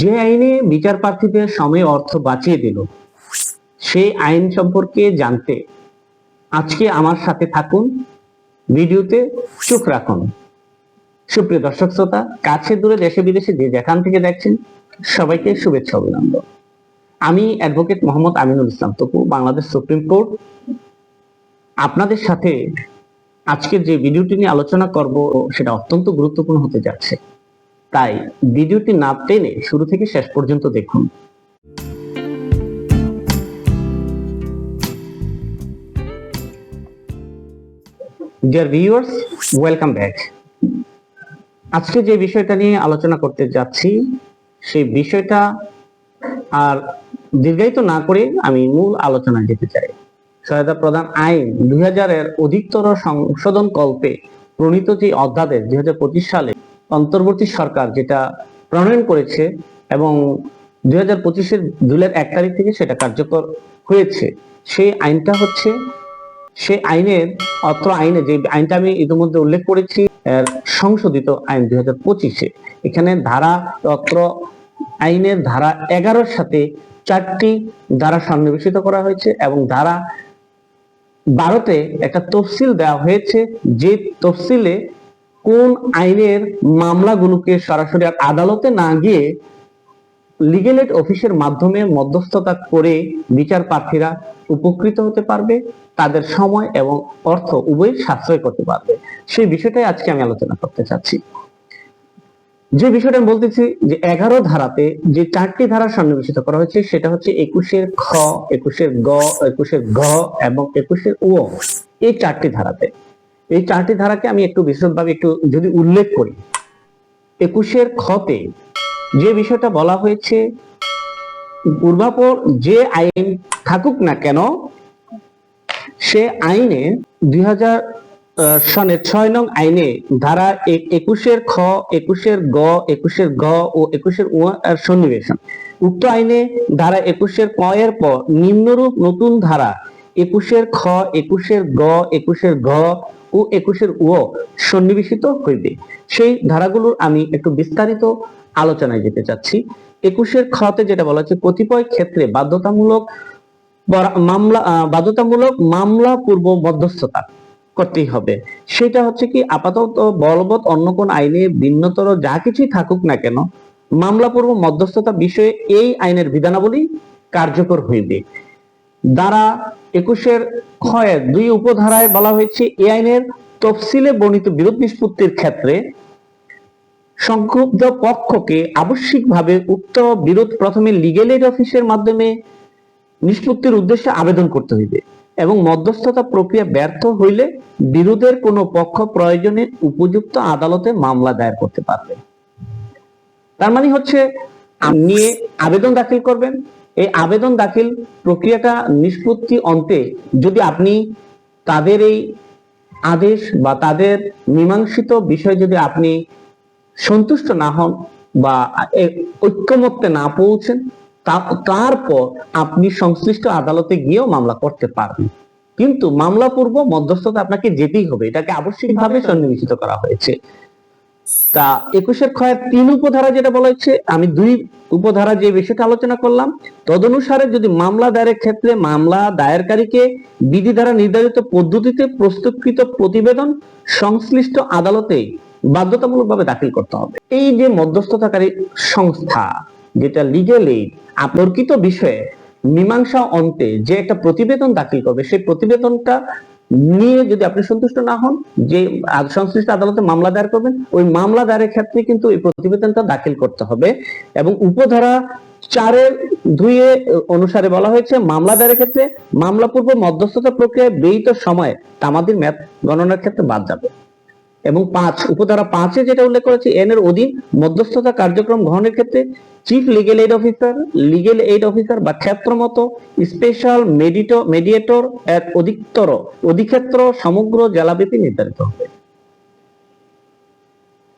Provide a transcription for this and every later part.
যে আইনে বিচার প্রার্থীদের সময় অর্থ বাঁচিয়ে দিল, সেই আইন সম্পর্কে জানতে আজকে আমার সাথে থাকুন, ভিডিওতে চোখ রাখুন। সুপ্রিয় দর্শক শ্রোতা, কাছে দূরে দেশে বিদেশে যে যেখান থেকে দেখছেন, সবাইকে শুভেচ্ছা অভিনন্দন। আমি advocate Mohammad Aminul Islam Tapu, Bangladesh supreme court. আপনাদের সাথে আজকের যে ভিডিওটি নিয়ে আলোচনা করব, সেটা অত্যন্ত গুরুত্বপূর্ণ হতে যাচ্ছে। তাই ভিডিওটি না টেনে শুরু থেকে শেষ পর্যন্ত দেখুন। ডিয়ার ভিউয়ার্স ওয়েলকাম ব্যাক আজকে যে বিষয়টা নিয়ে আলোচনা করতে যাচ্ছি, সেই বিষয়টা আর দীর্ঘায়িত না করে আমি মূল আলোচনায় যেতে চাই। সহায়তা প্রদান আইন দুই হাজারের অধিকতর সংশোধন কল্পে প্রণীত যে অধ্যাদেশ দুই হাজার পঁচিশ সালে অন্তর্বর্তী সরকার যেটা প্রণয়ন করেছে এবং দুই হাজার পঁচিশের জুলাইয়ের এক তারিখ থেকে সেটা কার্যকর হয়েছে। সেই আইনটা হচ্ছে, সেই আইনের, অত্র আইনে যে আইনটা আমি ইতিমধ্যে উল্লেখ করেছি সংশোধিত আইন দুই হাজার পঁচিশে। এখানে ধারা অত্র আইনের ধারা এগারোর সাথে চারটি ধারা সন্নিবেশিত করা হয়েছে এবং ধারা বারোতে একটা তফসিল দেওয়া হয়েছে। যে তফসিলে কোন আইনের মামলাগুলোকে সরাসরি আদালতে না গিয়ে লিগেল এড অফিসের মাধ্যমে মধ্যস্থতা করে বিচার প্রার্থীরা উপকৃত হতে পারবে, তাদের সময় এবং অর্থ উভয় সাশ্রয় করতে পারবে। সেই বিষয়টাই আজকে আমি আলোচনা করতে চাচ্ছি। যে বিষয়টা আমি বলতেছি যে এগারো ধারাতে যে চারটি ধারা সন্নিবেশিত করা হয়েছে, সেটা হচ্ছে একুশের খ, একুশের গ, একুশের ঘ এবং একুশের ও এই চারটি ধারাতে এই চারটি ধারাকে আমি একটু বিশদভাবে একটু যদি উল্লেখ করি। একুশের খতে যে বিষয়টা বলা হয়েছে, পূর্বাপর যে আইন থাকুক না কেন, সে আইনে দুই হাজার সনের ছয় নং আইনে ধারা একুশের খ, একুশের গ, একুশের ঘ ও একুশের উ সন্নিবেশন। উক্ত আইনে ধারা একুশের ক এর পর নিম্নরূপ নতুন ধারা একুশের খ, একুশের গ, একুশের ঘ ও একুশের উ সন্নিবেশিত হইবে। সেই ধারাগুলোর আমি একটু বিস্তারিত আলোচনায় যেতে চাচ্ছি। একুশের খতে যেটা বলা হচ্ছে, কতিপয় ক্ষেত্রে বাধ্যতামূলক মামলা বাধ্যতামূলক মামলা পূর্ব মধ্যস্থতা করতেই হবে। সেটা হচ্ছে কি, আপাতত বলবৎ অন্য কোন আইনে ভিন্নতর যা কিছুই থাকুক না কেন, মামলা পূর্ব মধ্যস্থতা বিষয়ে এই আইনের বিধানাবলী কার্যকর হইবে। দ্বারা একুশের ক্ষয়ের দুই উপধারায় বলা হয়েছে এই আইনের তফসিলে বর্ণিত বিরোধ নিষ্পত্তির ক্ষেত্রে সংক্ষুব্ধ পক্ষকে আবশ্যিকভাবে উক্ত বিরোধ প্রথমে লিগেল এড অফিসের মাধ্যমে নিষ্পত্তির উদ্দেশ্যে আবেদন করতে হইবে এবং মধ্যস্থতা প্রক্রিয়া ব্যর্থ হইলে বিরোধের কোনো পক্ষ প্রয়োজনে উপযুক্ত আদালতে মামলা দায়ের করতে পারবে। তার মানে হচ্ছে, আপনি আবেদন দাখিল করবেন এই আবেদন দাখিল প্রক্রিয়াটা নিষ্পত্তি অন্তে যদি আপনি তাদের এই আদেশ বা তাদের মীমাংসিত বিষয় যদি আপনি সন্তুষ্ট না হন বা ঐক্যমত্যে না পৌঁছেন তারপর আপনি সংশ্লিষ্ট আদালতে গিয়েও মামলা করতে পারবেন। কিন্তু মামলা পূর্ব মধ্যস্থতা আপনাকে যেতেই হবে। এটাকে আবশ্যিকভাবে সন্নিবেশিত করা হয়েছে। তা একুশের ক্ষয়ের তিন উপধারা যেটা বলা হচ্ছে, আমি দুই উপধারা যে বিষয়টা আলোচনা করলাম, তদনুসারে যদি মামলা দায়েরের ক্ষেত্রে মামলা দায়েরকারীকে বিধি দ্বারা নির্ধারিত পদ্ধতিতে প্রস্তুতকৃত প্রতিবেদন সংশ্লিষ্ট আদালতে বাধ্যতামূলকভাবে দাখিল করতে হবে। এই যে মধ্যস্থতাকারী সংস্থা, যেটা লিগেল এইড আপর্কিত বিষয়ে মীমাংসা অন্তে যে একটা প্রতিবেদন দাখিল করবে, সেই প্রতিবেদনটা নিয়ে যদি আপনি সন্তুষ্ট না হন, যে সংশ্লিষ্ট আদালতে মামলা দায়ের করবেন, ওই মামলা দায়েরের ক্ষেত্রে কিন্তু এই প্রতিবেদনটা দাখিল করতে হবে এবং উপধারা চারের দুইয়ে অনুসারে বলা হয়েছে, মামলা দায়ের ক্ষেত্রে মামলা পূর্ব মধ্যস্থতা প্রক্রিয়ায় ব্যয়িত সময় তামাদির ম্যাপ গণনার ক্ষেত্রে বাদ যাবে। এবং পাঁচ উপধারা পাঁচে যেটা উল্লেখ করেছে, এন এর অধীন মধ্যস্থতা কার্যক্রম গ্রহণের ক্ষেত্রে chief legal aid officer legal aid officer বা ক্ষেত্রমত স্পেশাল মেডিটো মেডিয়েটর এর অধিকতর, অধিক্ষেত্র সমগ্র জেলাব্যাপী নির্ধারিত হবে।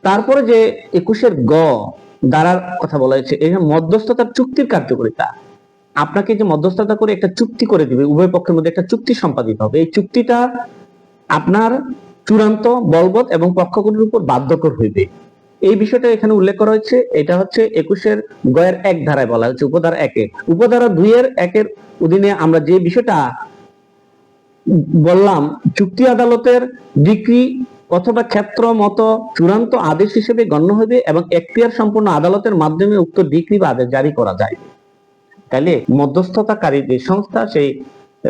তারপরে যে একুশের গ দ্বারার কথা বলা হয়েছে, এখানে মধ্যস্থতার চুক্তির কার্যকারিতা। আপনাকে যে মধ্যস্থতা করে একটা চুক্তি করে দিবে, উভয় পক্ষের মধ্যে একটা চুক্তি সম্পাদিত হবে। এই চুক্তিটা আপনার চূড়ান্ত বলবৎ এবং পক্ষগুলির উপর বাধ্যকর হইবে। এই বিষয়টা এখানে উল্লেখ করা হয়েছে। এটা হচ্ছে একুশের গয়ের এক ধারায় বলা হচ্ছে উপধারা একে। উপধারা দুইয়ের একের অধীনে আমরা যে বিষয়টা বললাম, চুক্তি আদালতের ডিগ্রি অথবা ক্ষেত্র মতো চূড়ান্ত আদেশ হিসেবে গণ্য হবে এবং এখতিয়ার সম্পূর্ণ আদালতের মাধ্যমে উক্ত ডিগ্রি বা আদেশ জারি করা যায়। তাহলে মধ্যস্থতাকারী যে সংস্থা, সেই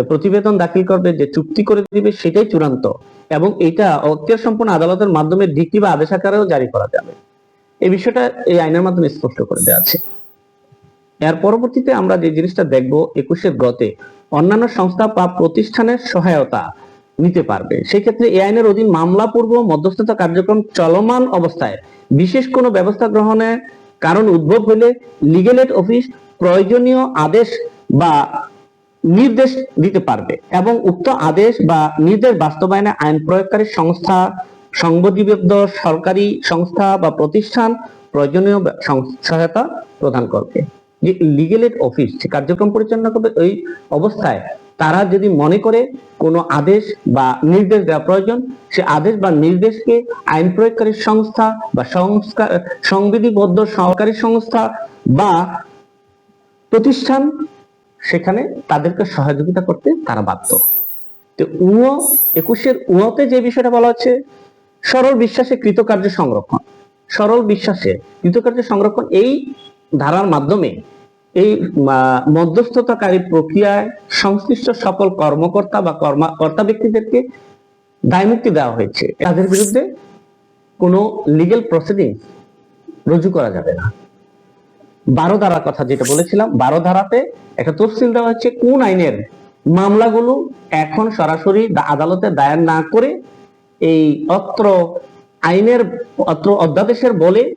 প্রতিবেদন দাখিল করবে যে চুক্তি করে দিবে, সেটাই চূড়ান্ত। এবং এটা অক্তিয়ার সম্পূর্ণ আদালতের মাধ্যমে ডিগ্রি বা আদেশ আকারেও জারি করা যাবে। এই বিষয়টা এই আইনের মাধ্যমে স্পষ্ট করে দেওয়া আছে। এর পরবর্তীতে আমরা যে জিনিসটা দেখব, একুশের গতে অন্যান্য সংস্থা বা প্রতিষ্ঠানের সহায়তা নিতে পারবে। সেক্ষেত্রে এই আইনের অধীন মামলা পূর্ব মধ্যস্থতা কার্যক্রম চলমান অবস্থায় বিশেষ কোনো ব্যবস্থা গ্রহণের কারণ উদ্ভব হলে লিগেল এড অফিস প্রয়োজনীয় আদেশ বা নির্দেশ দিতে পারবে এবং উক্ত আদেশ বা নির্দেশ বাস্তবায়নে আইন প্রয়োগকারী সংস্থা সংবিধিবদ্ধ সরকারি সংস্থা বা প্রতিষ্ঠান প্রয়োজনীয় সহায়তা প্রদান করবে। যে লিগেল এড অফিস কার্যক্রম পরিচালনা করবে ওই অবস্থায় তারা যদি মনে করে কোনো আদেশ বা নির্দেশ দেওয়া প্রয়োজন, সে আদেশ বা নির্দেশকে আইন প্রয়োগকারী সংস্থা বা সংস্কার সংবিধিবদ্ধ সরকারি সংস্থা বা প্রতিষ্ঠান সেখানে তাদেরকে সহযোগিতা করতে তারা বাধ্য। তো উয় একুশের উয়তে যে বিষয়টা বলা হচ্ছে, সরল বিশ্বাসে কৃতকার্য সংরক্ষণ। সরল বিশ্বাসে কৃতকার্য সংরক্ষণ এই ধারার মাধ্যমে এই মধ্যস্থতাকারী প্রক্রিয়ায় সংশ্লিষ্ট সকল কর্মকর্তা বা কর্মা, কর্তা ব্যক্তিদেরকে দায়মুক্তি দেওয়া হয়েছে। তাদের বিরুদ্ধে কোনো লিগেল প্রসিডিং রুজু করা যাবে না। বারো ধারার কথা যেটা বলেছিলাম, বারো ধারাতে একটা তফসিল দেওয়া হচ্ছে কোন আইনের মামলাগুলো এখন সরাসরি আদালতে দায়ের না করে এই অত্র আইনের অত্র অধ্যাদেশের বলে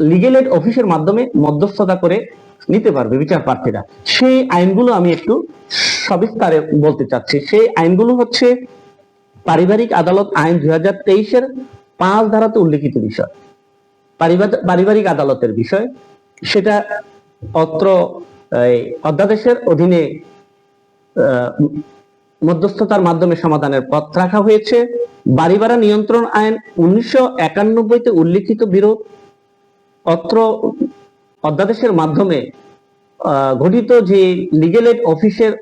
লিগেল এড অফিসের মাধ্যমে মধ্যস্থতা করে নিতে পারবে বিচার প্রার্থীরা। সেই আইনগুলো আমি একটু সবিস্তারে বলতে চাচ্ছি। সেই আইনগুলো হচ্ছে পারিবারিক আদালত আইন দুই হাজার তেইশের পাঁচ ধারাতে উল্লেখিত বিষয়। পারিবার- পারিবারিক আদালতের বিষয়। সেটা অত্র অধ্যাদেশের অধীনে মধ্যস্থতার মাধ্যমে সমাধানের পথ রাখা হয়েছে। বাড়ি ভাড়া নিয়ন্ত্রণ আইন উনিশশো একানব্বইতে উল্লিখিত বিরোধ। অত্র অধ্যাদেশের মাধ্যমে ঘটিত যে লিগেল এড অফিসের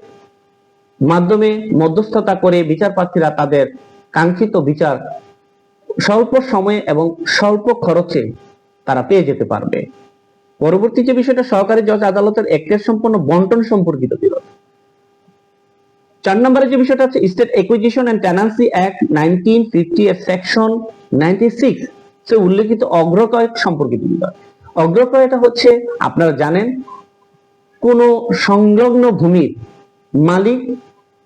মাধ্যমে মধ্যস্থতা করে বিচার প্রার্থীরা তাদের কাঙ্ক্ষিত বিচার স্বল্প সময়ে এবং স্বল্প খরচে তারা পেয়ে যেতে পারবে। পরবর্তী যে বিষয়টা, সহকারী জজ আদালতের এক্টের সম্পূর্ণ বন্টন সম্পর্কিত বিরোধ। চার নম্বরে যে বিষয়টা আছে state acquisition and tenancy act nineteen fifty এর সেকশন নাইনটি সিক্স সে উল্লেখিত অগ্রক্রয় সম্পর্কিত বিরোধ। অগ্রক্রয়টা হচ্ছে, আপনারা জানেন, কোন সংলগ্ন ভূমির মালিক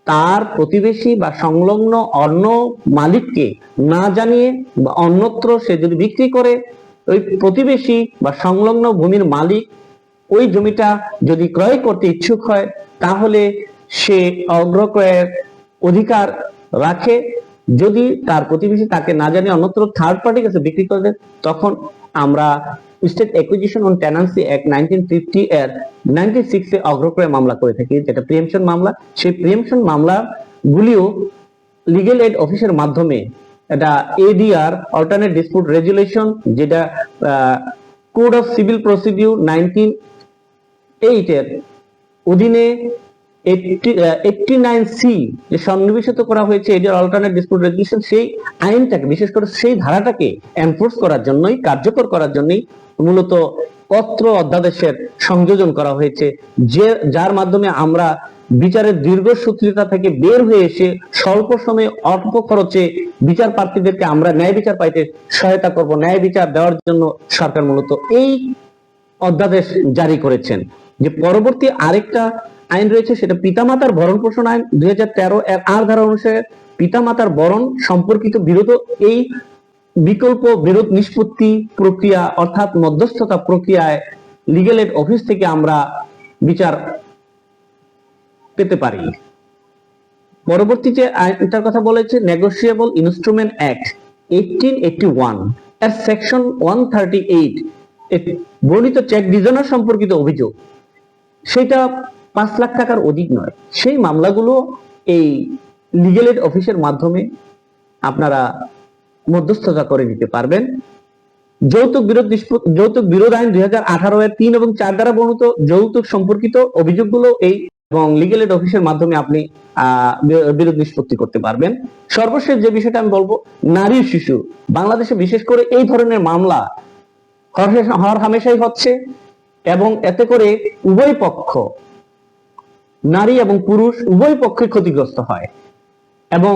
তার প্রতিবেশী বা সংলগ্ন অন্য মালিককে না জানিয়ে বা অন্যত্র সে যদি বিক্রি করে ওই প্রতিবেশী বা সংলগ্ন ভূমির মালিক ওই জমিটা যদি ক্রয় করতে ইচ্ছুক হয়, তাহলে সে অগ্রক্রয়ের অধিকার রাখে। যদি তার প্রতিবেশী তাকে না জানিয়ে অন্যত্র থার্ড পার্টি কাছে বিক্রি করে দেয়, তখন আমরা state acquisition and tenancy act nineteen fifty এর নাইনটি সিক্সে অগ্রক্রয় মামলা করে থাকি, যেটা প্রিয়েমশন মামলা। সেই প্রিয়েমশন মামলা গুলিও লিগেল এড অফিসের মাধ্যমে এটা এডিআর অল্টারনেট ডিসপুট রেজুলেশন যেটা code of civil procedure nineteen এইটের অধীনে এইটটি নাইন সি যে সন্নিবেশিত করা হয়েছে এডিআর অল্টারনেট ডিসপুট রেজুলেশন সেই আইনটাকে, বিশেষ করে সেই ধারাটাকে এনফোর্স করার জন্যই, কার্যকর করার জন্যই মূলত পত্র অধ্যাদেশের সংযোজন করা হয়েছে, যে, যার মাধ্যমে আমরা বিচারের দীর্ঘসূত্রিতা থেকে বের হয়ে এসে স্বল্প সময়ে অল্প খরচে বিচার প্রার্থীদেরকে আমরা ন্যায় বিচার পাইতে সহায়তা করব, ন্যায় বিচার দেওয়ার জন্য সরকার মূলত এই অধ্যাদেশ জারি করেছেন। যে পরবর্তী আরেকটা আইন রয়েছে, সেটা পিতামাতার ভরণ পোষণ আইন দুই হাজার তেরো এর আর ধারা অনুসারে পিতামাতার বরণ সম্পর্কিত বিরোধ এই বিকল্প বিরোধ নিষ্পত্তি প্রক্রিয়া অর্থাৎ মধ্যস্থতা প্রক্রিয়ায় লিগেল এড অফিস থেকে আমরা বিচার পেতে পারি। পরবর্তী যে আইনটার কথা বলেছে negotiable instrument act eighteen eighty ওয়ানের সেকশন ওয়ান থার্টি এইট বর্ণিত চেক ডিজনার সম্পর্কিত অভিযোগ। সেটা পাঁচ লাখ টাকার অধিক নয়। সেই মামলাগুলো এই লিগেল এড অফিসের মাধ্যমে আপনারা মধ্যস্থতা করে নিতে পারবেন। যৌতুক বিরোধ যৌতুক বিরোধ আইন দুই হাজার আঠারো এর তিন এবং চার দ্বারা বর্ণিত যৌতুক সম্পর্কিত অভিযোগগুলো এই এবং লিগেল এড অফিসের মাধ্যমে আপনি বিরোধ নিষ্পত্তি করতে পারবেন। সর্বশেষ যে বিষয়টা আমি বলব, নারী শিশু। বাংলাদেশে বিশেষ করে এই ধরনের মামলা হর হামেশাই হচ্ছে এবং এতে করে উভয় পক্ষ, নারী এবং পুরুষ উভয় পক্ষে ক্ষতিগ্রস্ত হয়। এবং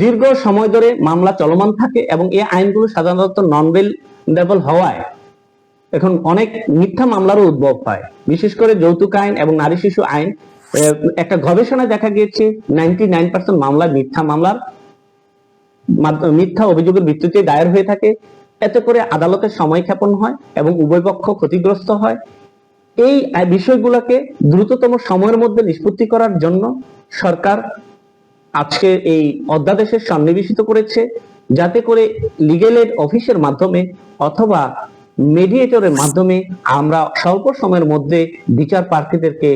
দীর্ঘ সময় ধরে মামলা চলমান থাকে এবং এই আইনগুলো সাধারণত নন বেল হওয়ায় এখন অনেক মিথ্যা মামলারও উদ্ভব হয়। বিশেষ করে যৌতুক আইন এবং নারী শিশু আইন একটা গবেষণায় দেখা গিয়েছে নাইনটি নাইন পার্সেন্ট মামলা মিথ্যা মামলার মিথ্যা অভিযোগের ভিত্তিতে দায়ের হয়ে থাকে। এতে করে আদালতের সময় ক্ষেপণ হয় এবং উভয় পক্ষ ক্ষতিগ্রস্ত হয়। এই বিষয়গুলোকে দ্রুততম সময়ের মধ্যে নিষ্পত্তি করার জন্য সরকার আজকে এই অধ্যাদেশের সন্নিবেশিত করেছে যাতে করে লিগেল এড অফিসের মাধ্যমে অথবা মেডিয়েটরের মাধ্যমে আমরা স্বল্প সময়ের মধ্যে বিচার প্রার্থীদেরকে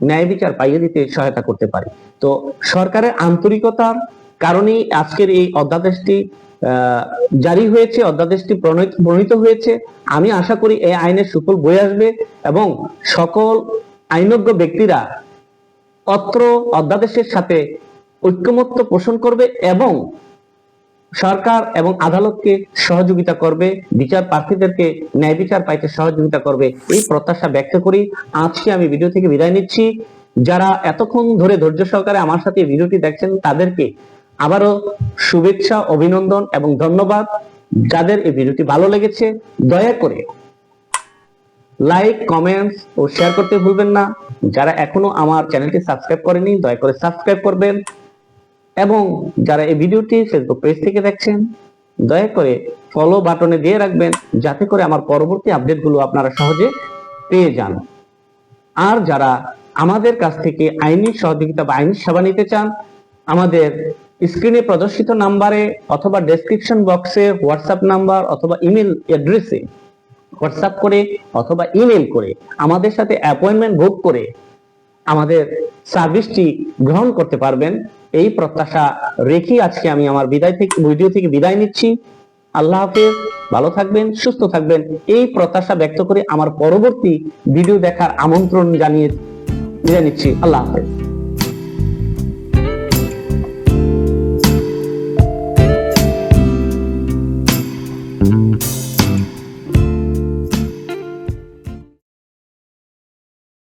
ন্যায় বিচার পাইয়ে দিতে সহায়তা করতে পারি। তো সরকারের আন্তরিকতার কারণেই আজকের এই অধ্যাদেশটি জারি হয়েছে, অধ্যাদেশটি প্রণীত হয়েছে। আমি আশা করি এই আইনের সুফল বয়ে আসবে এবং সকল আইনজ্ঞ ব্যক্তিরা অত্র অধ্যাদেশের সাথে ঐক্যমত্য পোষণ করবে এবং সরকার এবং আদালতকে সহযোগিতা করবে, বিচার প্রার্থীদেরকে ন্যায় বিচার পাইতে সহযোগিতা করবে, এই প্রত্যাশা ব্যক্ত করি। আজকে আমি ভিডিও থেকে বিদায় নিচ্ছি। যারা এতক্ষণ ধরে ধৈর্য সহকারে আমার সাথে ভিডিওটি দেখছেন, তাদেরকে আবারও শুভেচ্ছা, অভিনন্দন এবং ধন্যবাদ। যাদের এই ভিডিওটি ভালো লেগেছে, দয়া করে লাইক কমেন্টস ও শেয়ার করতে ভুলবেন না। যারা এখনও আমার চ্যানেলটি সাবস্ক্রাইব করেনি, দয়া করে সাবস্ক্রাইব করবেন। এবং যারা এই ভিডিওটি ফেসবুক পেজ থেকে দেখছেন, দয়া করে ফলো বাটনে দিয়ে রাখবেন, যাতে করে আমার পরবর্তী আপডেটগুলো আপনারা সহজে পেয়ে যান। আর যারা আমাদের কাছ থেকে আইনি সহযোগিতা বা আইনি সেবা নিতে চান, আমাদের স্ক্রিনে প্রদর্শিত নাম্বারে অথবা ডেসক্রিপশন বক্সে হোয়াটসঅ্যাপ নাম্বার অথবা ইমেল অ্যাড্রেসে হোয়াটসঅ্যাপ করে অথবা ইমেল করে আমাদের সাথে অ্যাপয়েন্টমেন্ট বুক করে আমাদের সার্ভিসটি গ্রহণ করতে পারবেন। এই প্রত্যাশা রেখে আজকে আমি আমার বিদায় থেকে ভিডিও থেকে বিদায় নিচ্ছি। আল্লাহ হাফেজ, ভালো থাকবেন, সুস্থ থাকবেন। এই প্রত্যাশা ব্যক্ত করে আমার পরবর্তী ভিডিও দেখার আমন্ত্রণ জানিয়ে বিদায় নিচ্ছি। আল্লাহ হাফেজ।